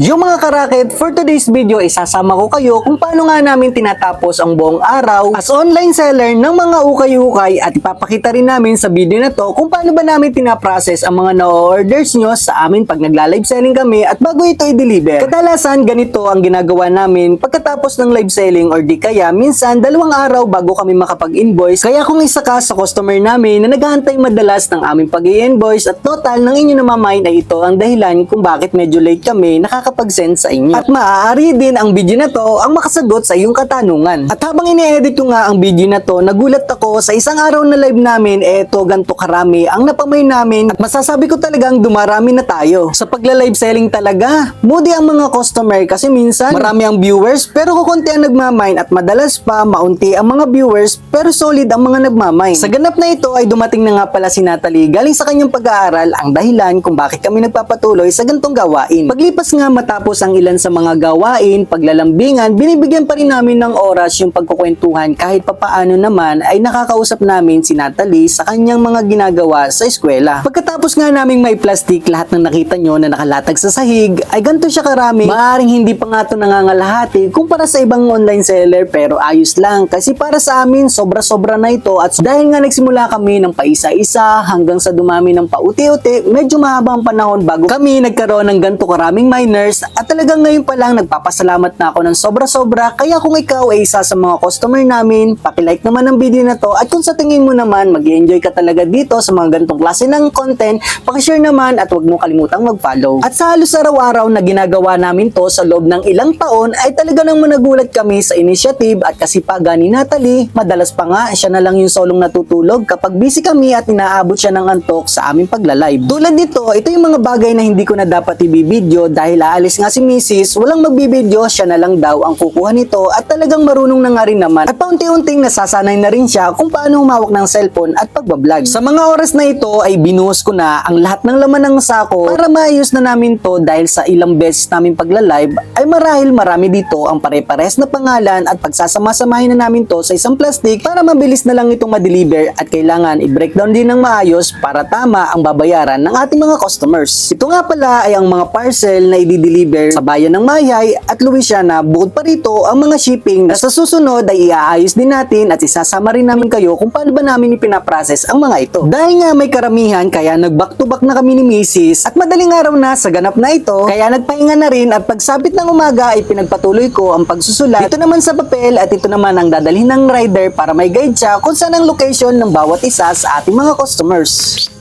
Yung mga karakit, for today's video, isasama ko kayo kung paano nga namin tinatapos ang buong araw as online seller ng mga ukay-ukay at ipapakita rin namin sa video na to kung paano ba namin tinaprocess ang mga na-orders nyo sa amin pag nagla-live selling kami at bago ito i-deliver. Kadalasan, ganito ang ginagawa namin pagkatapos ng live selling or di kaya minsan dalawang araw bago kami makapag-invoice. Kaya kung isa ka sa customer namin na naghahantay madalas ng aming pag-i-invoice at total ng inyo namamain ay ito ang dahilan kung bakit medyo late kami nakakapag-send sa inyo. At maaari din ang video na to ang makasagot sa iyong katanungan. At habang ini-edit ko nga ang video na to, nagulat ako sa isang araw na live namin, eto ganto karami ang napamay namin at masasabi ko talagang dumarami na tayo. Sa pagla-live selling talaga, moody ang mga customer kasi minsan marami ang viewers pero kukunti ang nagmamine at madalas pa maunti ang mga viewers pero solid ang mga nagmamine. Sa ganap na ito ay dumating na nga pala si Natalie galing sa kanyang pag-aaral ang dahilan kung bakit kami nagpapatuloy sa gantong gawain. Paglipas nga matapos ang ilan sa mga gawain, paglalambingan, binibigyan pa rin namin ng oras yung pagkukwentuhan kahit papaano naman ay nakakausap namin si Natalie sa kanyang mga ginagawa sa eskwela. Pagkatapos nga naming may plastic lahat ng nakita nyo na nakalatag sa sahig, ay ganito siya karami. Maaring hindi pa nga ito nangangalahati kumpara sa ibang online seller pero ayos lang kasi para sa amin sobra-sobra na ito at dahil nga nagsimula kami ng paisa-isa hanggang sa dumami ng pauti-uti, medyo mahabang panahon bago kami nagkaroon ng ganito karaming miners at talagang ngayon pa lang nagpapasalamat na ako ng sobra-sobra kaya kung ikaw ay isa sa mga customer namin, pakilike naman ang video na to at kung sa tingin mo naman mag enjoy ka talaga dito sa mga ganitong klase ng content, pakishare naman at huwag mo kalimutang mag-follow. At sa halos araw-araw na ginagawa namin to sa loob ng ilang taon ay talaga nang managulat kami sa initiative at kasipagan ni Natalie. Madalas pa nga siya na lang yung solong natutulog kapag busy kami at inaabot siya ng antok sa aming pagla-live. Tulad nito, ito yung mga bagay na hindi ko na dapat ibibideo dahil aalis nga si Mrs. Walang magbibideo, siya na lang daw ang kukuha nito at talagang marunong na nga rin naman. At paunti-unting nasasanay na rin siya kung paano humawak ng cellphone at pagbablog. Sa mga oras na ito ay binuhos ko na ang lahat ng laman ng sako para maayos na namin to dahil sa ilang beses namin pagla-live ay marahil marami dito ang pare-pares na pangalan at pagsasama-samahin na namin to sa isang plastic para mabilis na lang itong ma-deliver at kailangan i-breakdown din ng maayos para tama ang babayaran ng ating mga customers. Ito nga pala ay ang mga parcel na i-deliver sa bayan ng Mayay at Louisiana bukod pa rito ang mga shipping na sa susunod ay iaayos din natin at isasama rin namin kayo kung paano ba namin ipinaprocess ang mga ito. Dahil nga may karamihan kaya nag-back to back na kami ni Mrs. at madaling araw na sa ganap na ito kaya nagpahinga na rin at pagsabit ng umaga ay pinagpatuloy ko ang pagsusulat. Ito naman sa papel at ito naman ang dadalhin ng rider para may guide siya kung saan ang location ng bawat isa sa ating mga customers.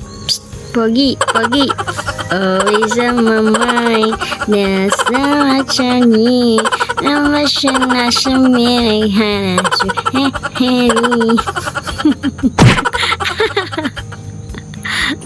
Pogi, pogi. Always on my mind. Nasa machangi. Namasya na siya may hanasyo. Heheri.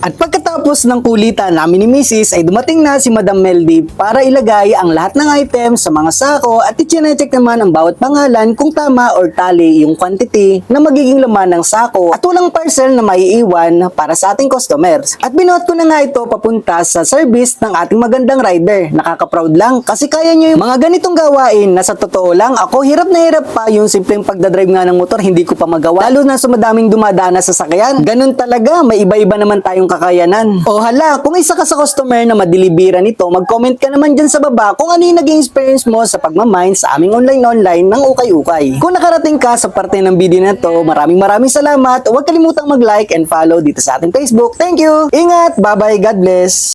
At pagkatapos ng kulitan namin ni Mrs. ay dumating na si Madam Meldy para ilagay ang lahat ng items sa mga sako at i-check naman ang bawat pangalan kung tama or tali yung quantity na magiging laman ng sako at walang parcel na maiiwan para sa ating customers. At binuhat ko na nga ito papunta sa service ng ating magandang rider. Nakaka-proud lang kasi kaya nyo yung mga ganitong gawain na sa totoo lang ako hirap na hirap pa yung simpleng pagdadrive nga ng motor hindi ko pa magawa. Lalo na sa madaming dumadaan na sasakyan. Ganun talaga, may iba-iba naman tayong kakayanan. O hala, kung isa ka sa customer na madilibiran nito, mag-comment ka naman dyan sa baba kung ano yung naging experience mo sa pagmamine sa aming online-online ng ukay-ukay. Kung nakarating ka sa parte ng video na to, maraming maraming salamat. Huwag kalimutang mag-like and follow dito sa ating Facebook. Thank you! Ingat! Bye-bye! God bless!